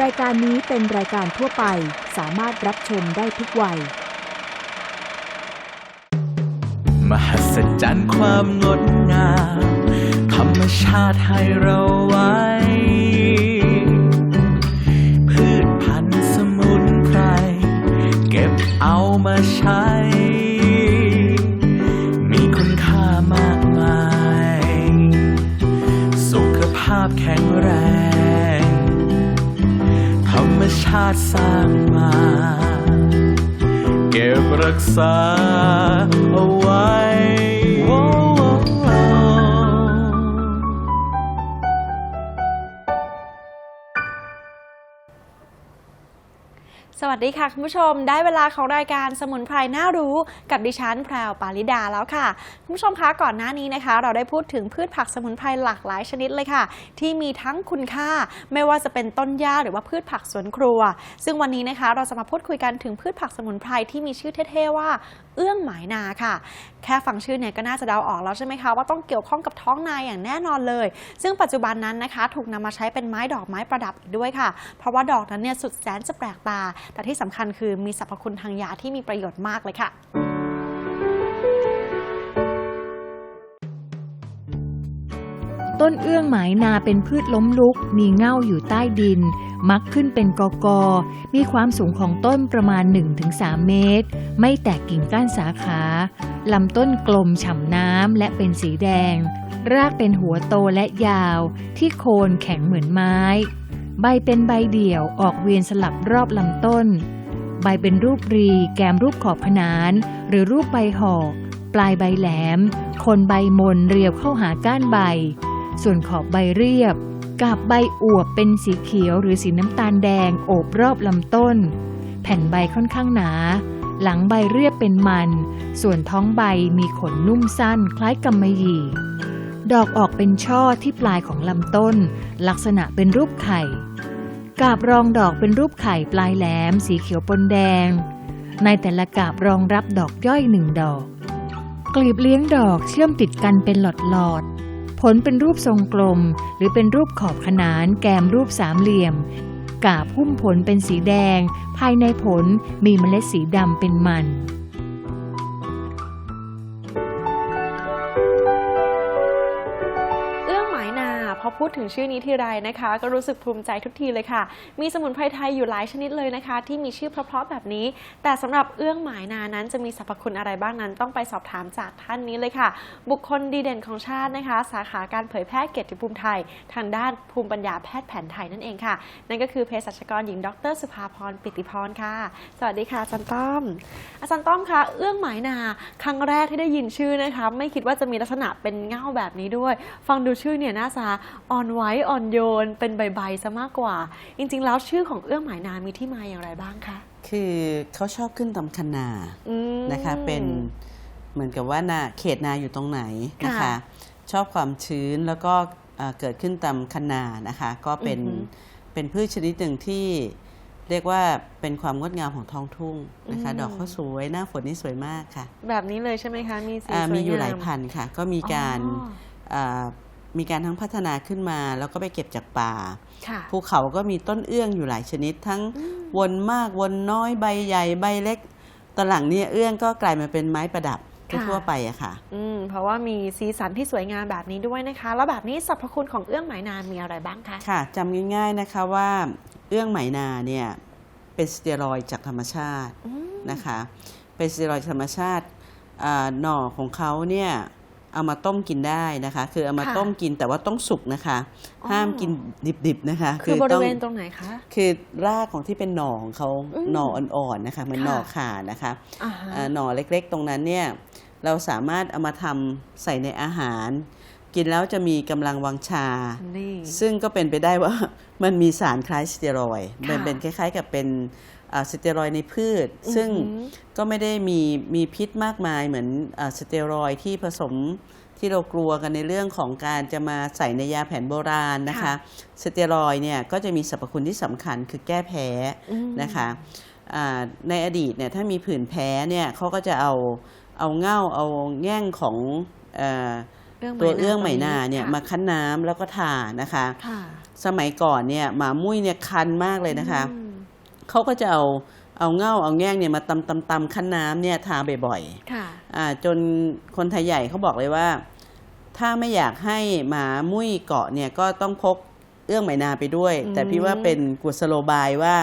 รายการนี้เป็นรายการทั่วไปสามารถรับชมได้ทุกวัย มหัศจรรย์ความงดงาม ธรรมชาติให้เราไว้ พืชพันธุ์สมุนไพร เก็บเอามาใช้าติสร้างมา เก็บรักษา วัสดีค่ะคุณผู้ชม ได้เวลาของรายการสมุนไพรน่ารู้กับดิฉันแพรวปาลิดาแล้วค่ะ คุณผู้ชมคะก่อนหน้านี้นะคะ เราได้พูดถึงพืชผักสมุนไพรหลากหลายชนิดเลยค่ะ ที่มีทั้งคุณค่า ไม่ว่าจะเป็นต้นหญ้าหรือว่าพืชผักสวนครัว ซึ่งวันนี้นะคะเราจะมาพูดคุยกันถึงพืชผักสมุนไพรที่มีชื่อเท่ๆว่าเอื้องหมายนาค่ะ แค่ฟังชื่อเนี่ยก็น่าจะเดาออกแล้วใช่ไหมคะว่าต้องเกี่ยวข้องกับท้องนาอย่างแน่นอนเลย ซึ่งปัจจุบันนั้นนะคะ ถูกนำมาใช้เป็นไม้ดอกไม้ประดับอีกด้วยค่ะ เพราะว่าดอกนั้นเนี่ยสุดแสนจะแปลกตาแต่ที่สำคัญคือมีสรรพคุณทางยาที่มีประโยชน์มากเลยค่ะต้นเอื้องหมายนาเป็นพืชล้มลุก มีเง่าอยู่ใต้ดิน มักขึ้นเป็นกอกอ มีความสูงของต้นประมาณ 1-3 เมตร ไม่แตกกิ่งก้านสาขา ลำต้นกลมฉ่ำน้ำและเป็นสีแดง รากเป็นหัวโตและยาว ที่โคนแข็งเหมือนไม้ ใบเป็นใบเดี่ยวออกเวียนสลับรอบลำต้น ใบเป็นรูปรี แกมรูปขอบขนาน หรือรูปใบหอกปลายใบแหลม คนใบมนเรียวเข้าหาก้านใบ ส่วนขอบใบเรียบกับใบอวบเป็นสีเขียวหรือสีน้ำตาลแดงโอบรอบลำต้น แผ่นใบค่อนข้างหนา หลังใบเรียบเป็นมัน ส่วนท้องใบมีขนนุ่มสั้นคล้ายกำมะหยี่ ดอกออกเป็นช่อที่ปลายของลำต้น ลักษณะเป็นรูปไข่ กาบรองดอกเป็นรูปไข่ปลายแหลม สีเขียวปนแดง ในแต่ละกาบรองรับดอกย่อยหนึ่งดอก กลีบเลี้ยงดอกเชื่อมติดกันเป็นหลอดหลอด ผลเป็นรูปทรงกลม หรือเป็นรูปขอบขนาน แกมรูปสามเหลี่ยม กาบหุ้มผลเป็นสีแดง ภายในผลมีเมล็ดสีดำเป็นมัน พอพูดถึงชื่อนี้ทีไรนะคะ ก็รู้สึกภูมิใจทุกทีเลยค่ะ มีสมุนไพรไทยอยู่หลายชนิดเลยนะคะ ที่มีชื่อเพราะๆแบบนี้ แต่สำหรับเอื้องหมายนานั้นจะมีสรรพคุณอะไรบ้างนั้น ต้องไปสอบถามจากท่านนี้เลยค่ะ บุคคลดีเด่นของชาตินะคะ สาขาการเผยแพร่เกียรติภูมิไทย ทางด้านภูมิปัญญาแพทย์แผนไทยนั่นเองค่ะ นั่นก็คือเภสัชกรหญิงดร สุภาพรปิติพรค่ะ สวัสดีค่ะอาจารย์ต้อม อาจารย์ต้อมคะเอื้องหมายนา ครั้งแรกที่ได้ยินชื่อนะคะ ไม่คิดว่าจะมีลักษณะเป็นเง่าแบบนี้ด้วย ฟังดูชื่อเนี่ยน่าจะ อ่อนไหวอ่อนโยน เป็นใบๆซะมากกว่า จริง ๆ แล้วชื่อของเอื้องหมายนามีที่มาอย่างไรบ้างคะคือเขาชอบขึ้นตามคันนาอืมนะคะเป็นเหมือนกับว่านาเขตนาอยู่ตรงไหนนะค่ะคะชอบความชื้นแล้วก็เอ่อเกิดขึ้นตามคันนานะคะ ก็เป็นอือหือเป็นพืชชนิดหนึ่งที่เรียกว่าเป็นความงดงามของท้องทุ่งนะคะอืมดอกเขาสวยหน้าฝนนี่สวยมากค่ะ แบบนี้เลยใช่ไหมคะ มีสีอ่าสวมียอยู่หลายงามพันธุ์ค่ะ ก็มีการอ๋อา มีการทั้งพัฒนาขึ้นมา แล้วก็ไปเก็บจากป่าค่ะภูเขาก็มีต้นเอื้องอยู่หลายชนิด ทั้งอืมวนมากวนน้อยใบใหญ่ใบเล็กตอนหลังเนี่ยเอื้องก็กลายมาเป็นไม้ประดับค่ะทั่วๆไปอะค่ะ อืม เพราะว่ามีสีสันที่สวยงามแบบนี้ด้วยนะคะ แล้วแบบนี้สรรพคุณของเอื้องหมายนามีอะไรบ้างคะค่ะจำง่าย ๆนะคะว่าเอื้องไหมนาเนี่ยเป็นสเตียรอยด์จากธรรมชาติอืมนะคะ เป็นสเตียรอยด์ธรรมชาติอ่าหน่อของเขาเนี่ย เอามาต้มกินได้นะคะ คือเอามาค่ะต้มกินแต่ว่าต้องสุกนะคะอ๋อห้ามกินดิบๆนะคะ คือบริต้งเวณตรงไหนคะคือรากของที่เป็นหน่อของเขาอืมหน่ออ่อนๆนะคะเหมือนค่ะหน่อข่านะคะอ่าฮะอ่าหน่อเล็กๆ ตรงนั้นเนี่ยเราสามารถเอามาทำใส่ในอาหาร กินแล้วจะมีกำลังวังชานี่ซึ่งก็เป็นไปได้ว่ามันมีสารคล้ายสเตียรอยด์ค่ะมันเป็นคล้าย ๆ กับเป็นอ่า สเตียรอยด์ในพืช ซึ่งอือหือก็ไม่ได้มีมีพิษมากมายเหมือนอาสเตียรอยด์ที่ผสมที่เรากลัวกันในเรื่องของการจะมาใส่ในยาแผนโบราณนะคะค่ะสเตียรอยด์เนี่ยก็จะมีสรรพคุณที่สำคัญคือแก้แพ้อืมนะคะอ่าในอดีตเนี่ยถ้ามีผื่นแพ้เนี่ยเขาก็จะเอาเอาเง่าเอาแง่งของเออเรื่องตัวไหมนาเอื้องไหมนาตรงเนี่ยค่ะมาคั้นน้ำแล้วก็ทานะคะค่ะสมัยก่อนเนี่ยหมามุ้ยเนี่ยคันมากเลยนะคะอืม เขาก็จะเอาเอาเง่าเอาแง่งเนี่ยมาตำตำตำคั้นน้ำเนี่ยทาบ่อยค่ะๆอ่าจนคนไทยใหญ่เขาบอกเลยว่า ถ้าไม่อยากให้หมามุ้ยเกาะเนี่ยก็ต้องพกเอื้องไหมนาไปด้วยอืมแต่พี่ว่าเป็นกุศโลบายว่า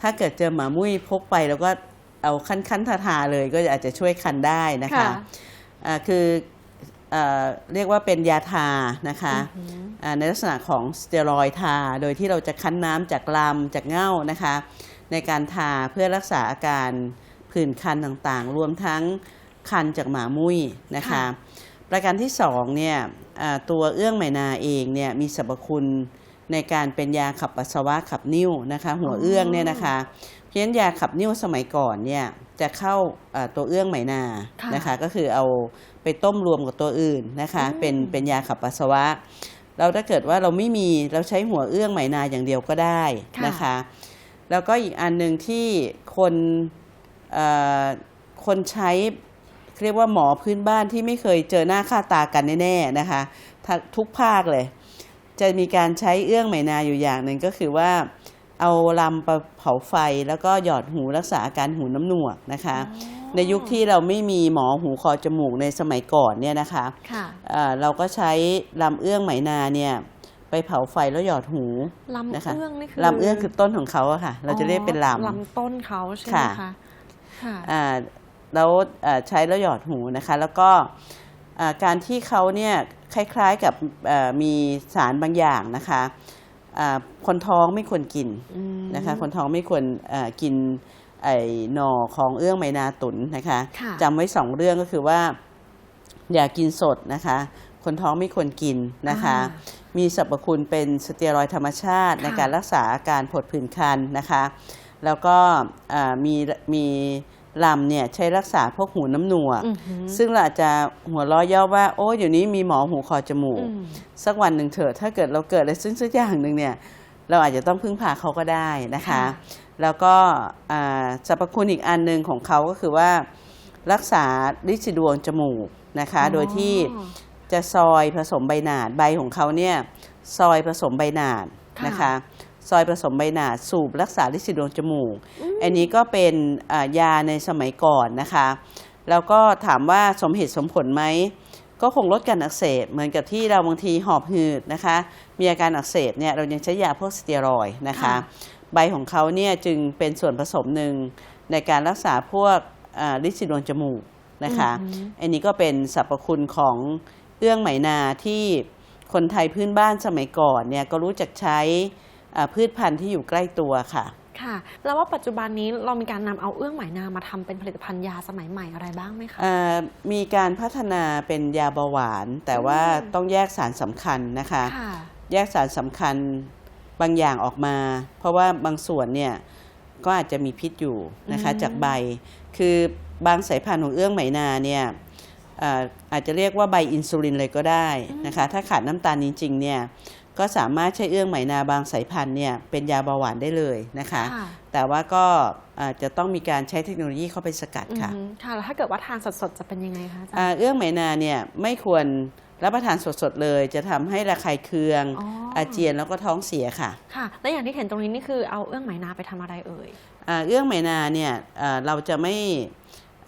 ถ้าเกิดเจอหมามุ้ยพกไปแล้วก็เอาคั้นคั้นทาทาๆเลยก็อาจจะช่วยคันได้นะคะอ่าคืออ่าเรียกว่าเป็นยาทานะคะอือหืออ่า ในลักษณะของสเตียรอยด์ทา โดยที่เราจะคั้นน้ำจากลำจากเง่านะคะ ในการทาเพื่อรักษาอาการผื่นคันต่างๆ รวมทั้งคันจากหมามุ้ยนะคะค่ะประการที่สองเนี่ยอ่าตัวเอื้องไหมนาเองเนี่ยมีสรรพคุณในการเป็นยาขับปัสสาวะขับนิ่วนะคะหัวเอื้องเนี่ยนะคะเพราะฉะนั้นยาขับนิ่วสมัยก่อนเนี่ยจะเข้าอ่าตัวเอื้องไหมนาค่ะนะคะ ก็คือเอาไปต้มรวมกับตัวอื่นนะคะเป็นเป็นยาขับปัสสาวะ เราถ้าเกิดว่าเราไม่มีเราใช้หัวเอื้องไหมนาอย่างเดียวก็ได้นะคะ แล้วก็อีกอันหนึ่งที่คนเอ่อคนใช้เรียกว่าหมอพื้นบ้านที่ไม่เคยเจอหน้าค่าตากันแน่ๆนะคะทักทุกภาคเลย จะมีการใช้เอื้องไหมนาอยู่อย่างหนึ่งก็คือว่าเอาลำไปเผาไฟแล้วก็หยอดหูรักษาอาการหูน้ำหนวกนะคะ ในยุคที่เราไม่มีหมอหูคอจมูกในสมัยก่อนเนี่ยนะคะค่ะเอ่อเราก็ใช้ลำเอื้องไหมนาเนี่ยไปเผาไฟแล้วหยอดหูลำนะคะเอื้องนี่คือลำเอื้องคือต้นของเขาอะค่ะ เราจะเรียกเป็นลำลำต้นเขาใช่ไหมค่ะคะค่ะอ่าแล้วเอ่อใช้แล้วหยอดหูนะคะ แล้วก็อ่าการที่เขาเนี่ยคล้าย ๆกับเอ่อมีสารบางอย่างนะคะอ่าคนท้องไม่ควรกินอืมนะคะ คนท้องไม่ควรเอ่อกิน ไอ้หน่อของเอื้องไหมนาตุนนะคะค่ะจำไว้สองเรื่องก็คือว่า อย่ากินสดนะคะ คนท้องไม่ควรกินนะคะอ่มีสรรพคุณเป็นสเตียรอยด์ธรรมชาติค่ะในการรักษาอาการผดผื่นคันนะคะ แล้วก็อ่ามีมีลำเนี่ยใช้รักษาพวกหูน้ำหนวกอือหือซึ่งเราอาจจะหัวเราะย่อว่า โอ้เดี๋ยวนี้มีหมอหูคอจมูกอืมสักวันหนึ่งเถอะถ้าเกิดเราเกิดอะไรซึ่งสักอย่างหนึ่งเนี่ยเราอาจจะต้องพึ่งพาเขาก็ได้นะคะค่ะ แล้วก็อ่าสรรพคุณอีกอันหนึ่งของเขาก็คือว่า รักษาลินสีดวงจมูกนะคะ โดยที่อ๋อจะซอยผสมใบหนาดใบของเขาเนี่ยซอยผสมใบหนาดค่ะนะคะซอยผสมใบหนาดสูบรักษาลินสีดวงจมูก อันนี้ก็เป็นอ่ายาในสมัยก่อนนะคะ แล้วก็ถามว่าสมเหตุสมผลไหมก็คงลดการอักเสบเหมือนกับที่เราบางทีหอบหืดนะคะ มีอาการอักเสบเนี่ยเรายังใช้ยาพวกสเตียรอยด์นะคะค่ะ ใบของเขาเนี่ยจึงเป็นส่วนผสมหนึ่งในการรักษาพวกอ่าลินสีดวงจมูกนะคะอือหืออันนี้ก็เป็นสรรพคุณของเอื้องไหมนาที่คนไทยพื้นบ้านสมัยก่อนเนี่ยก็รู้จักใช้อ่าพืชพันธุ์ที่อยู่ใกล้ตัวค่ะค่ะแล้วว่าปัจจุบันนี้เรามีการนำเอาเอื้องไหมนามาทำเป็นผลิตภัณฑ์ยาสมัยใหม่อะไรบ้างไหมคะอ่ามีการพัฒนาเป็นยาเบาหวาน แต่ว่าต้องแยกสารสำคัญนะคะค่ะแยกสารสำคัญ บางอย่างออกมา เพราะว่าบางส่วนเนี่ยก็อาจจะมีพิษอยู่นะคะอืมจากใบ คือบางสายพันธุ์ของเอื้องไหมนาเนี่ยอ่าอาจจะเรียกว่าใบอินซูลินเลยก็ได้นะคะ ถ้าขาดน้ำตาลจริงๆเนี่ยก็สามารถใช้เอื้องไหมนาบางสายพันธุ์เนี่ยเป็นยาเบาหวานได้เลยนะคะค่ะแต่ว่าก็อาจจะต้องมีการใช้เทคโนโลยีเข้าไปสกัดค่ะอืมค่ะ แล้วถ้าเกิดว่าทานสดๆ จะเป็นยังไงคะอาจารอ่าย์เอื้องไหมนาเนี่ยไม่ควร รับประทานสดๆเลย จะทำให้ระคายเคืองอ๋อออาเจียนแล้วก็ท้องเสียค่ะ ค่ะ และอย่างที่เห็นตรงนี้นี่คือเอาเอื้องไหมนาไปทำอะไรเอ่ยอ่าเอื้องไหมนาเนี่ยอ่าเราจะไม่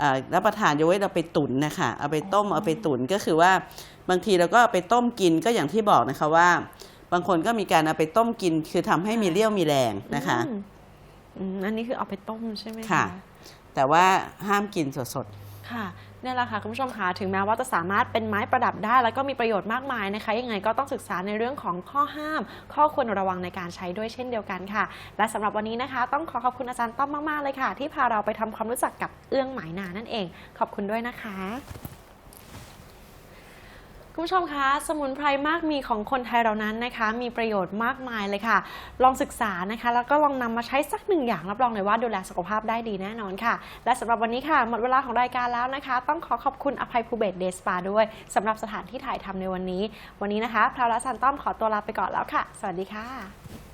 อ่ารับประทานยกเว้นเราไปตุ๋นนะคะเอาไปต้มเอาไปตุ๋นก็คือว่าบางทีเราก็เอาไปต้มกินก็อย่างที่บอกนะคะว่า บางคนก็มีการเอาไปต้มกิน คือทำให้มีเรี่ยวมีแรงนะคะอืมอืมอันนี้คือเอาไปต้มใช่ไหมค่ะแต่ว่าห้ามกินสดค่ะ นี่แหละค่ะคุณผู้ชมค่ะถึงแม้ว่าจะสามารถเป็นไม้ประดับได้ แล้วก็มีประโยชน์มากมายนะคะ ยังไงก็ต้องศึกษาในเรื่องของข้อห้าม ข้อควรระวังในการใช้ด้วยเช่นเดียวกันค่ะ และสำหรับวันนี้นะคะ ต้องขอขอบคุณอาจารย์ต้อมมากๆเลยค่ะ ที่พาเราไปทำความรู้จักกับเอื้องหมายนานั่นเอง ขอบคุณด้วยนะคะ คุณผู้ชมคะสมุนไพรมากมีของคนไทยเรานั้นนะคะ มีประโยชน์มากมายเลยค่ะ ลองศึกษานะคะ แล้วก็ลองนำมาใช้สักหนึ่งอย่างรับรองเลยว่าดูแลสุขภาพได้ดีแน่นอนค่ะ และสำหรับวันนี้ค่ะหมดเวลาของรายการแล้วนะคะ ต้องขอขอบคุณอภัยภูเบศเดสปาด้วยสำหรับสถานที่ถ่ายทำในวันนี้ วันนี้นะคะพราวและซันต้อมขอตัวลาไปก่อนแล้วค่ะ สวัสดีค่ะ